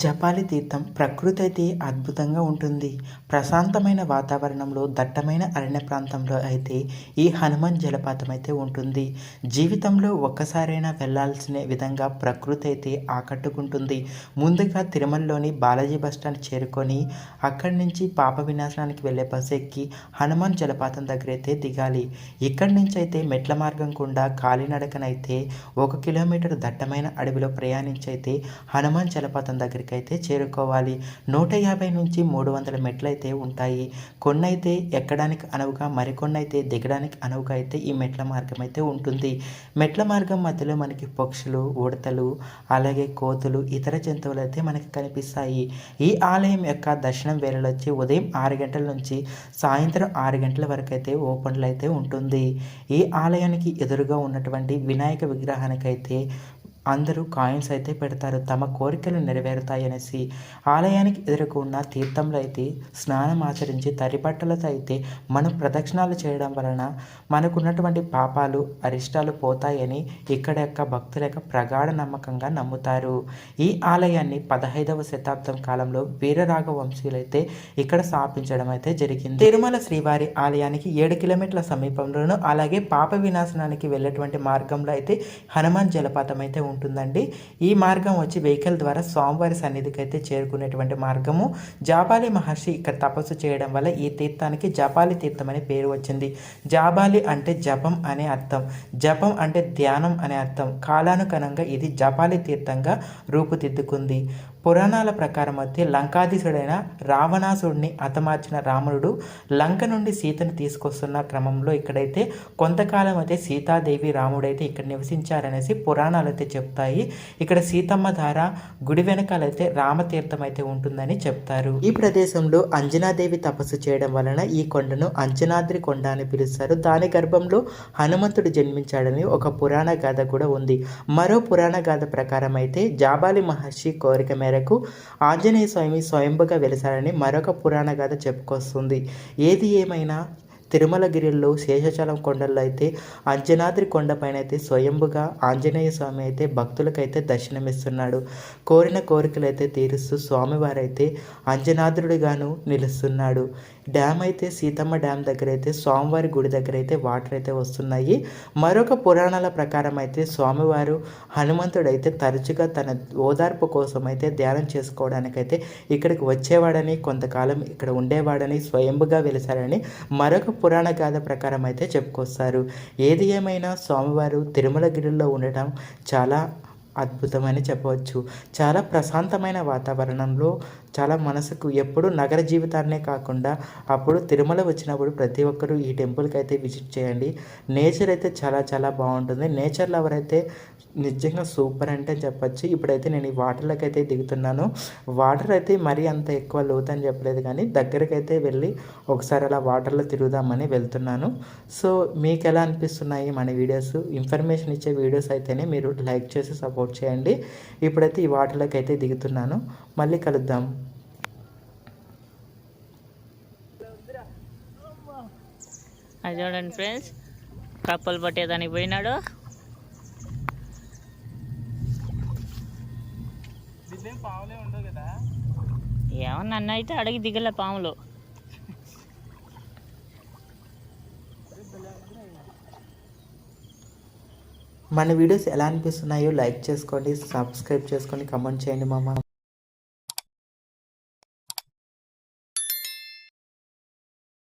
జపాలి తీర్థం ప్రకృతి అయితే అద్భుతంగా ఉంటుంది. ప్రశాంతమైన వాతావరణంలో దట్టమైన అరణ్య ప్రాంతంలో అయితే ఈ హనుమాన్ జలపాతం అయితే ఉంటుంది. జీవితంలో ఒక్కసారైనా వెళ్ళాల్సిన విధంగా ప్రకృతి అయితే ఆకట్టుకుంటుంది. ముందుగా తిరుమలలోని బాలాజీ బస్టాండ్ చేరుకొని అక్కడి నుంచి పాప వినాశనానికి వెళ్ళే బస్సు ఎక్కి హనుమాన్ జలపాతం దగ్గర అయితే దిగాలి. ఇక్కడి నుంచి అయితే మెట్ల మార్గం గుండా కాలినడకనైతే ఒక కిలోమీటర్ దట్టమైన అడవిలో ప్రయాణించి అయితే హనుమాన్ జలపాతం దగ్గర అయితే చేరుకోవాలి. నూట యాభై నుంచి మూడు వందల మెట్లు అయితే ఉంటాయి. కొన్ని అయితే ఎక్కడానికి అనువుగా మరికొన్ని అయితే దిగడానికి అనువుగా అయితే ఈ మెట్ల మార్గం అయితే ఉంటుంది. మెట్ల మార్గం మధ్యలో మనకి పక్షులు ఉడతలు అలాగే కోతులు ఇతర జంతువులు అయితే మనకి కనిపిస్తాయి. ఈ ఆలయం యొక్క దర్శనం వేళలు వచ్చి ఉదయం ఆరు గంటల నుంచి సాయంత్రం ఆరు గంటల వరకు అయితే ఓపెన్లో అయితే ఉంటుంది. ఈ ఆలయానికి ఎదురుగా ఉన్నటువంటి వినాయక విగ్రహానికి అయితే అందరూ కాయిన్స్ అయితే పెడతారు తమ కోరికలు నెరవేరుతాయనేసి ఆలయానికి ఎదురుకున్న తీర్థంలో అయితే స్నానం ఆచరించి తరిబట్టలతో అయితే మనం ప్రదక్షిణాలు చేయడం వలన మనకున్నటువంటి పాపాలు అరిష్టాలు పోతాయని ఇక్కడ యొక్క భక్తుల యొక్క ప్రగాఢ నమ్మకంగా నమ్ముతారు. ఈ ఆలయాన్ని పదహైదవ శతాబ్దం కాలంలో వీరరాఘ వంశీయులైతే ఇక్కడ స్థాపించడం అయితే జరిగింది. తిరుమల శ్రీవారి ఆలయానికి ఏడు కిలోమీటర్ల సమీపంలోనూ అలాగే పాప వినాశనానికి వెళ్ళేటువంటి మార్గంలో అయితే హనుమాన్ జలపాతం అయితే ఉంటుందండి. ఈ మార్గం వచ్చి వెహికల్ ద్వారా స్వామివారి సన్నిధికి అయితే చేరుకునేటువంటి మార్గము. జాబాలి మహర్షి ఇక్కడ తపస్సు చేయడం వల్ల ఈ తీర్థానికి జపాలి తీర్థం అనే పేరు వచ్చింది. జాబాలి అంటే జపం అనే అర్థం. జపం అంటే ధ్యానం అనే అర్థం. కాలానుకనంగా ఇది జపాలి తీర్థంగా రూపుదిద్దుకుంది. పురాణాల ప్రకారం అయితే లంకాధీశుడైన రావణాసుడిని హతమార్చిన రాముడు లంక నుండి సీతను తీసుకొస్తున్న క్రమంలో ఇక్కడైతే కొంతకాలం అయితే సీతాదేవి రాముడైతే ఇక్కడ నివసించారనేసి పురాణాలు అయితే చెప్తాయి. ఇక్కడ సీతమ్మ ధార గుడి వెనకాలైతే రామతీర్థం అయితే ఉంటుందని చెప్తారు. ఈ ప్రదేశంలో అంజనాదేవి తపస్సు చేయడం వలన ఈ కొండను అంజనాద్రి కొండ అని పిలుస్తారు. దాని గర్భంలో హనుమంతుడు జన్మించాడని ఒక పురాణ గాథ కూడా ఉంది. మరో పురాణ గాథ ప్రకారం అయితే జాబాలి మహర్షి కోరిక మేరకు ఆంజనేయ స్వామి స్వయంభుగా వెలిశారని మరొక పురాణ గాథ చెప్పుకొస్తుంది. ఏది ఏమైనా తిరుమలగిరిలో శేషచలం కొండల్లో అయితే అంజనాద్రి కొండపైన అయితే స్వయంభుగా ఆంజనేయ స్వామి అయితే భక్తులకైతే దర్శనమిస్తున్నాడు. కోరిన కోరికలు అయితే తీరుస్తూ స్వామివారైతే అంజనాద్రుడిగాను నిలుస్తున్నాడు. డ్యామ్ అయితే సీతమ్మ డ్యామ్ దగ్గర అయితే స్వామివారి గుడి దగ్గర అయితే వాటర్ అయితే వస్తున్నాయి. మరొక పురాణాల ప్రకారం అయితే స్వామివారు హనుమంతుడైతే తరచుగా తన ఓదార్పు కోసం అయితే ధ్యానం చేసుకోవడానికైతే ఇక్కడికి వచ్చేవాడని కొంతకాలం ఇక్కడ ఉండేవాడని స్వయంభుగా వెలిసారని మరొక పురాణ గాథ ప్రకారం అయితే చెప్పుకొస్తారు. ఏది ఏమైనా స్వామివారు తిరుమలగిరిలో ఉండటం చాలా అద్భుతమని చెప్పవచ్చు. చాలా ప్రశాంతమైన వాతావరణంలో చాలా మనసుకు ఎప్పుడు నగర జీవితాన్నే కాకుండా అప్పుడు తిరుమల వచ్చినప్పుడు ప్రతి ఒక్కరూ ఈ టెంపుల్కి అయితే విజిట్ చేయండి. నేచర్ అయితే చాలా చాలా బాగుంటుంది. నేచర్ లవర్ అయితే నిజంగా సూపర్ అంటే చెప్పచ్చు. ఇప్పుడైతే నేను ఈ వాటర్లోకి అయితే దిగుతున్నాను. వాటర్ అయితే మరీ అంత ఎక్కువ లోతు అని చెప్పలేదు కానీ దగ్గరికి అయితే వెళ్ళి ఒకసారి అలా వాటర్లో తిరుగుదామని వెళ్తున్నాను. సో మీకు ఎలా అనిపిస్తున్నాయి మన వీడియోస్? ఇన్ఫర్మేషన్ ఇచ్చే వీడియోస్ అయితేనే మీరు లైక్ చేసి సపోర్ట్ చేయండి. ఇప్పుడైతే ఈ వాటర్లోకి అయితే దిగుతున్నాను. మళ్ళీ కలుద్దాం. అది చూడండి ఫ్రెండ్స్ కప్పలు పట్టేదానికి పోయినాడు. ఏమో నన్ను అయితే అడిగి దిగలే పాములు. మన వీడియోస్ ఎలా అనిపిస్తున్నాయో లైక్ చేసుకోండి సబ్స్క్రైబ్ చేసుకోండి కమెంట్ చేయండి మామ.